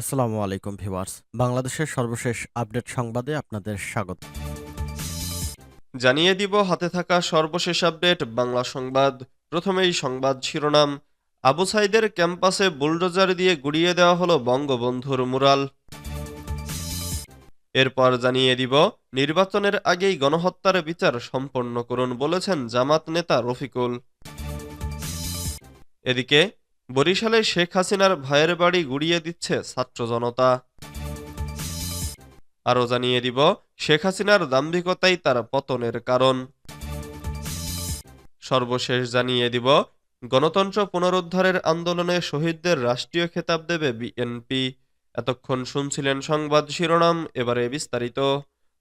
আসসালামু আলাইকুম ভিউয়ার্স। বাংলাদেশের সর্বশেষ আপডেট সংবাদে আপনাদের স্বাগত। জানিয়ে দিব, হাতে থাকা সর্বশেষ আপডেট, বাংলা সংবাদ। প্রথমেই সংবাদ শিরোনাম। আবু সাইদের ক্যাম্পাসে বুলডোজার দিয়ে গুড়িয়ে দেওয়া হলো বঙ্গবন্ধুর মুরাল। এরপর জানিয়ে দিব, নির্বাচনের আগেই গণহত্যার বিচার সম্পন্ন করুন বলেছেন জামাত নেতা রফিকুল। এদিকে বরিশালে শেখ হাসিনার ভাইয়ের বাড়ি গুড়িয়ে দিচ্ছে ছাত্র জনতা। আরও জানিয়ে দিব, শেখ হাসিনার দাম্ভিকতাই তার পতনের কারণ। সর্বশেষ জানিয়ে দিব, গণতন্ত্র পুনরুদ্ধারের আন্দোলনে শহীদদের রাষ্ট্রীয় খেতাব দেবে বিএনপি। এতক্ষণ শুনছিলেন সংবাদ শিরোনাম, এবারে বিস্তারিত।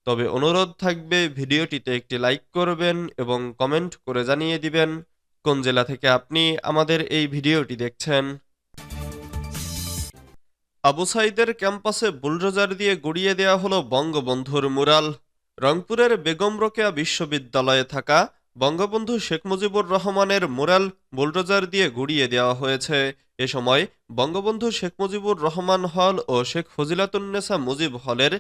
তবে অনুরোধ থাকবে, ভিডিওটিতে একটি লাইক করবেন এবং কমেন্ট করে জানিয়ে দিবেন। কোন জেলা থেকে আপনি আমাদের এই ভিডিওটি দেখছেন? আবু সাইদের ক্যাম্পাসে বুলডোজার দিয়ে গড়িয়ে দেওয়া হলো বঙ্গবন্ধুর মুরাল। রংপুরের বেগম রোকেয়া বিশ্ববিদ্যালয়ে থাকা বঙ্গবন্ধু শেখ মুজিবুর রহমানের মুরাল বুলডোজার দিয়ে গুড়িয়ে দেওয়া হয়েছে। এ সময় বঙ্গবন্ধু শেখ মুজিবুর রহমান হল ও শেখ ফজিলাতুন্নেসা মুজিব হলের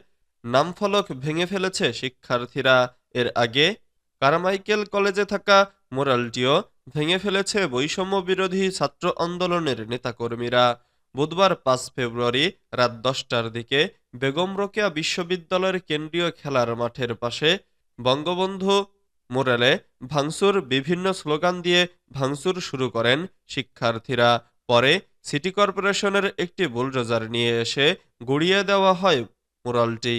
নামফলক ভেঙে ফেলেছে শিক্ষার্থীরা। এর আগে কারমাইকেল কলেজে থাকা মুরালটিও ভেঙে ফেলেছে বৈষম্য বিরোধী ছাত্র আন্দোলনের নেতাকর্মীরা। বুধবার পাঁচ ফেব্রুয়ারি রাত দশটার দিকে বেগম রোকেয়া বিশ্ববিদ্যালয়ের কেন্দ্রীয় খেলার মাঠের পাশে বঙ্গবন্ধু মোরালে ভাঙচুর বিভিন্ন স্লোগান দিয়ে ভাঙচুর শুরু করেন শিক্ষার্থীরা। পরে সিটি কর্পোরেশনের একটি বুলডোজার নিয়ে এসে গুড়িয়ে দেওয়া হয় মুরালটি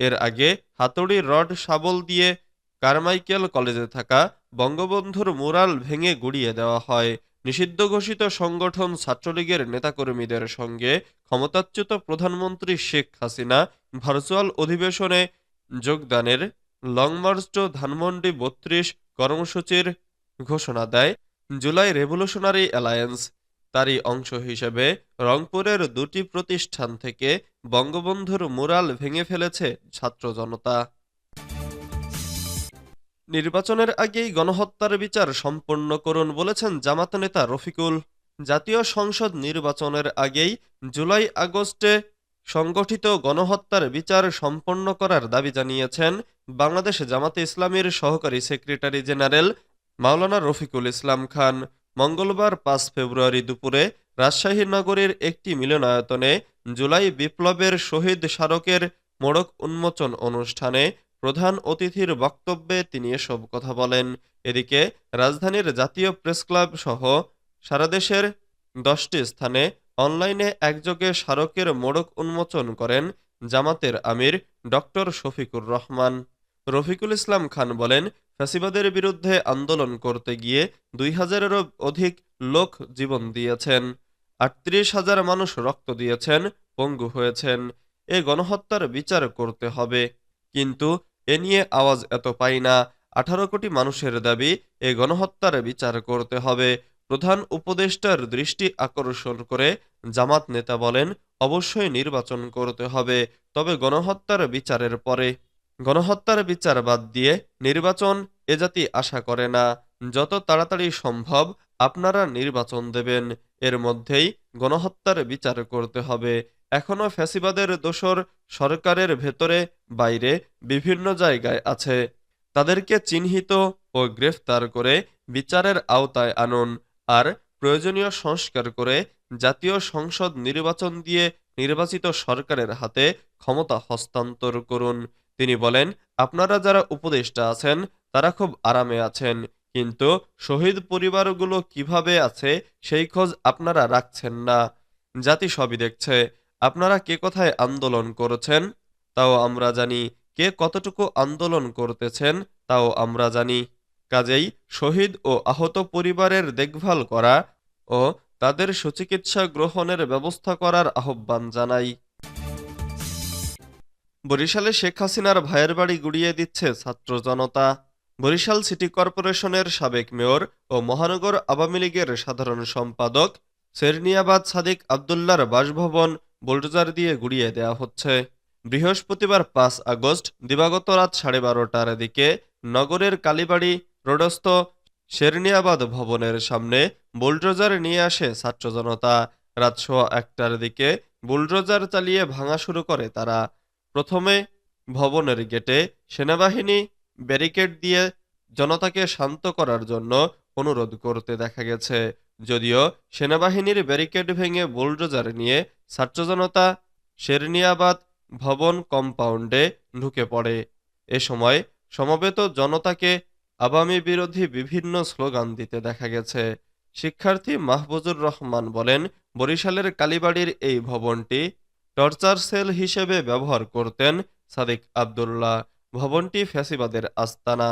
এর আগে হাতুড়ি রড, শাবল দিয়ে কারমাইকেল কলেজে থাকা বঙ্গবন্ধুর মোরাল ভেঙে গুড়িয়ে দেওয়া হয়। নিষিদ্ধ ঘোষিত সংগঠন ছাত্রলীগের নেতাকর্মীদের সঙ্গে ক্ষমতাচ্যুত প্রধানমন্ত্রী শেখ হাসিনা ভার্চুয়াল অধিবেশনে যোগদানের লং মার্চ টু ধানমন্ডি বত্রিশ কর্মসূচির ঘোষণা দেয় জুলাই রেভলিউশনারি অ্যালায়েন্স। তারই অংশ হিসেবে রংপুরের দুটি প্রতিষ্ঠান থেকে বঙ্গবন্ধুর মুরাল ভেঙে ফেলেছে ছাত্র জনতা। নির্বাচনের আগেই গণহত্যার বিচার সম্পন্ন করুন বলেছেন জামাত নেতা রফিকুল। জাতীয় সংসদ নির্বাচনের আগেই জুলাই আগস্টে সংগঠিত গণহত্যার বিচার সম্পন্ন করার দাবি জানিয়েছেন বাংলাদেশ জামাতে ইসলামীর সহকারী সেক্রেটারি জেনারেল মাওলানা রফিকুল ইসলাম খান। মঙ্গলবার পাঁচ ফেব্রুয়ারি দুপুরে রাজশাহী নগরীর একটি মিলনায়তনে জুলাই বিপ্লবের শহীদ স্মারকের মোড়ক উন্মোচন অনুষ্ঠানে প্রধান অতিথির বক্তব্যে তিনি এসব কথা বলেন। এদিকে রাজধানীর জাতীয় প্রেসক্লাব সহ সারা দেশের দশটি স্থানে অনলাইনে একযোগে স্মারকের মোড়ক উন্মোচন করেন জামাতের আমির ডক্টর শফিকুর রহমান। রফিকুল ইসলাম খান বলেন, ফ্যাসিবাদের বিরুদ্ধে আন্দোলন করতে গিয়ে দুই হাজারেরও অধিক লোক জীবন দিয়েছেন, আটত্রিশ হাজার মানুষ রক্ত দিয়েছেন, পঙ্গু হয়েছেন। এ গণহত্যার বিচার করতে হবে। কিন্তু এ নিয়ে আওয়াজ এত পাই না। আঠারো কোটি মানুষের দাবি, এ গণহত্যার বিচার করতে হবে। প্রধান উপদেষ্টার দৃষ্টি আকর্ষণ করে জামাত নেতা বলেন, অবশ্যই নির্বাচন করতে হবে, তবে গণহত্যার বিচারের পরে। গণহত্যার বিচার বাদ দিয়ে নির্বাচন এ জাতি আশা করে না। যত তাড়াতাড়ি সম্ভব আপনারা নির্বাচন দেবেন। এর মধ্যেই গণহত্যার বিচার করতে হবে। এখনও ফ্যাসিবাদের দোসর সরকারের ভেতরে বাইরে বিভিন্ন জায়গায় আছে। তাদেরকে চিহ্নিত ও গ্রেফতার করে বিচারের আওতায় আনুন আর প্রয়োজনীয় সংস্কার করে জাতীয় সংসদ নির্বাচন দিয়ে নির্বাচিত সরকারের হাতে ক্ষমতা হস্তান্তর করুন। তিনি বলেন, আপনারা যারা উপদেষ্টা আছেন, তারা খুব আরামে আছেন, কিন্তু শহীদ পরিবারগুলো কীভাবে আছে, সেই খোঁজ আপনারা রাখছেন না। জাতি সবই দেখছে। আপনারা কে কোথায় আন্দোলন করেছেন? তাও আমরা জানি কে কতটুকু আন্দোলন করতেছেন, তাও আমরা জানি। কাজেই শহীদ ও আহত পরিবারের দেখভাল করা ও তাদের সুচিকিৎসা গ্রহণের ব্যবস্থা করার আহ্বান জানাই। বরিশালে শেখ হাসিনার ভাইয়ের বাড়ি গুড়িয়ে দিচ্ছে ছাত্র জনতা। বরিশাল সিটি কর্পোরেশনের সাবেক মেয়র ও মহানগর আওয়ামী লীগের সাধারণ সম্পাদক সেরনিয়াবাদ সাদিক আবদুল্লার বাসভবন বুলডোজার দিয়ে গুড়িয়ে দেওয়া হচ্ছে। বৃহস্পতিবার পাঁচ আগস্ট, দিবাগত রাত সাড়ে বারোটার দিকে নগরের কালীবাড়ি রোডস্থ শেরনিয়াবাদ ভবনের সামনে বুলডোজার নিয়ে আসে ছাত্র জনতা। রাত সোয়া একটার দিকে বুলডোজার চালিয়ে ভাঙা শুরু করে তারা। প্রথমে ভবনের গেটে সেনাবাহিনী ব্যারিকেড দিয়ে জনতাকে শান্ত করার জন্য অনুরোধ করতে দেখা গেছে। যদিও সেনাবাহিনীর ব্যারিকেড ভেঙে বুলডোজার নিয়ে ছাত্র জনতা শেরনিয়াবাদ ভবন কম্পাউন্ডে ঢুকে পড়ে। এ সময় সমবেত জনতাকে আওয়ামী বিরোধী বিভিন্ন স্লোগান দিতে দেখা গেছে। শিক্ষার্থী মাহবুজুর রহমান বলেন, বরিশালের কালীবাড়ির এই ভবনটি টর্চার সেল হিসেবে ব্যবহার করতেন সাদিক আবদুল্লাহ। ভবনটি ফ্যাসিবাদের আস্তানা।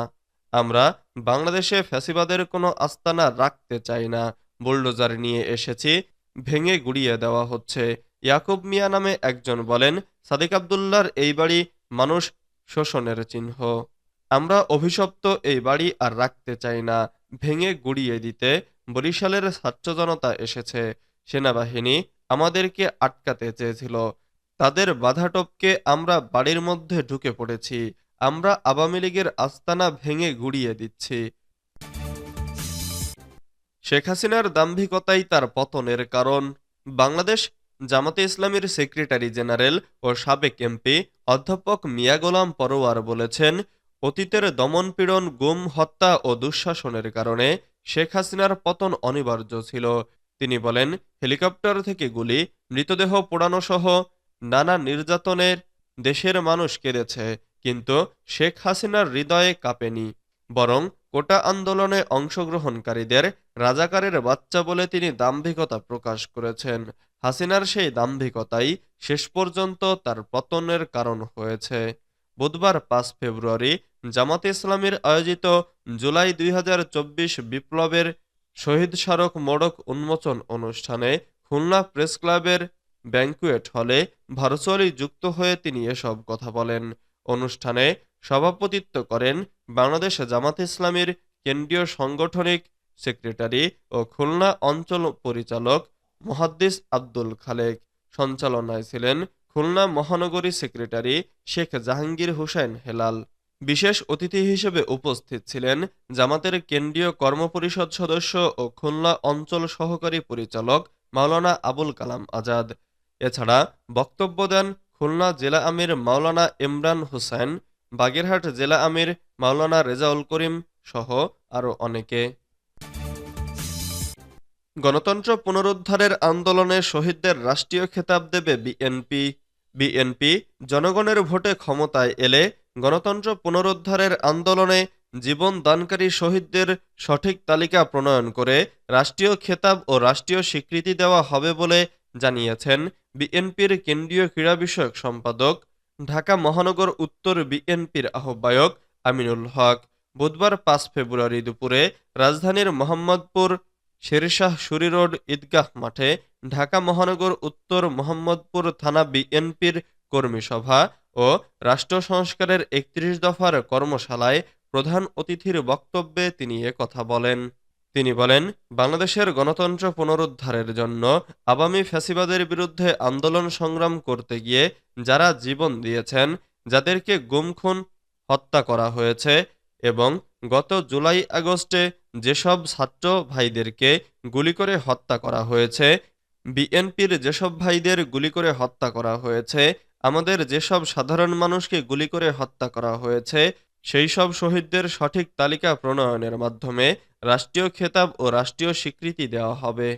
আমরা বাংলাদেশে ফ্যাসিবাদের কোনো আস্তানা রাখতে চাই না। বুলডোজার নিয়ে এসেছি, ভেঙে গুড়িয়ে দেওয়া হচ্ছে। ইয়াকুব মিয়া নামে একজন বলেন, সাদিক আবদুল্লার এই বাড়ি মানুষ শোষণের চিহ্ন। আমরা অভিশপ্ত এই বাড়ি আর রাখতে চাই না। ভেঙে গুড়িয়ে দিতে বরিশালের ছাত্র জনতা এসেছে। সেনাবাহিনী আমাদেরকে আটকাতে চেয়েছিল। তাদের বাধা টপকে আমরা বাড়ির মধ্যে ঢুকে পড়েছি। আমরা আওয়ামী লীগের আস্তানা ভেঙে গুড়িয়ে দিচ্ছি। শেখ হাসিনার দাম্ভিকতাই তার পতনের কারণ। বাংলাদেশ জামাতে ইসলামীর সেক্রেটারি জেনারেল ও সাবেক এমপি অধ্যাপক মিয়া গোলাম পরোয়ার বলেছেন, অতীতের দমনপীড়ন, গুম, হত্যা ও দুঃশাসনের কারণে শেখ হাসিনার পতন অনিবার্য ছিল। তিনি বলেন, হেলিকপ্টার থেকে গুলি, মৃতদেহ পোড়ানো সহ নানা নির্যাতনের দেশের মানুষ কেঁদেছে, কিন্তু শেখ হাসিনার হৃদয়ে কাঁপেনি। বরং কোটা আন্দোলনে অংশগ্রহণকারীদের রাজাকারের বাচ্চা বলে তিনি দাম্ভিকতা প্রকাশ করেছেন। হাসিনার সেই দাম্ভিকতাই শেষ পর্যন্ত তার পতনের কারণ হয়েছে। বুধবার পাঁচ ফেব্রুয়ারি জামাতে ইসলামীর আয়োজিত জুলাই দুই হাজার চব্বিশ বিপ্লবের শহীদ স্মারক মোড়ক উন্মোচন অনুষ্ঠানে খুলনা প্রেস ক্লাবের ব্যাংকুয়েট হলে ভার্চুয়ালি যুক্ত হয়ে তিনি এসব কথা বলেন। অনুষ্ঠানে সভাপতিত্ব করেন বাংলাদেশ জামাত ইসলামীর কেন্দ্রীয় সাংগঠনিক সেক্রেটারি ও খুলনা অঞ্চল পরিচালক মুহাদ্দিস আব্দুল খালেক। সঞ্চালনায় ছিলেন খুলনা মহানগরী সেক্রেটারি শেখ জাহাঙ্গীর হোসেন হেলাল। বিশেষ অতিথি হিসেবে উপস্থিত ছিলেন জামাতের কেন্দ্রীয় কর্মপরিষদ সদস্য ও খুলনা অঞ্চল সহকারী পরিচালক মাওলানা আবুল কালাম আজাদ। এছাড়া বক্তব্য দেন খুলনা জেলা আমির মাওলানা ইমরান হোসেন বাগেরহাট জেলা আমির মাওলানা রেজাউল করিম সহ আরও অনেকে। গণতন্ত্র পুনরুদ্ধারের আন্দোলনে শহীদদের রাষ্ট্রীয় খেতাব দেবে বিএনপি। বিএনপি জনগণের ভোটে ক্ষমতায় এলে গণতন্ত্র পুনরুদ্ধারের আন্দোলনে জীবন দানকারী শহীদদের সঠিক তালিকা প্রণয়ন করে রাষ্ট্রীয় খেতাব ও রাষ্ট্রীয় স্বীকৃতি দেওয়া হবে বলে জানিয়েছেন বিএনপির কেন্দ্রীয় ক্রীড়া বিষয়ক সম্পাদক, ঢাকা মহানগর উত্তর বিএনপির আহ্বায়ক আমিনুল হক। বুধবার পাঁচ ফেব্রুয়ারি দুপুরে রাজধানীর মোহাম্মদপুর শেরশাহ সুরি রোড ঈদগাহ মাঠে ঢাকা মহানগর উত্তর মোহাম্মদপুর থানা বিএনপির কর্মী সভা ও রাষ্ট্র সংস্কারের একত্রিশ দফার কর্মশালায় প্রধান অতিথির বক্তব্যে তিনি কথা বলেন। তিনি বলেন, বাংলাদেশের গণতন্ত্র পুনরুদ্ধারের জন্য আওয়ামী ফ্যাসিবাদের বিরুদ্ধে আন্দোলন সংগ্রাম করতে গিয়ে যারা জীবন দিয়েছেন, যাদেরকে গুমখুন হত্যা করা হয়েছে এবং গত জুলাই আগস্টে যেসব ছাত্র ভাইদেরকে গুলি করে হত্যা করা হয়েছে, বিএনপির যেসব ভাইদের গুলি করে হত্যা করা হয়েছে, আমাদের যেসব সাধারণ মানুষকে গুলি করে হত্যা করা হয়েছে, সেই সব শহীদদের সঠিক তালিকা প্রণয়নের মাধ্যমে রাষ্ট্রীয় খেতাব ও রাষ্ট্রীয় স্বীকৃতি দেওয়া হবে।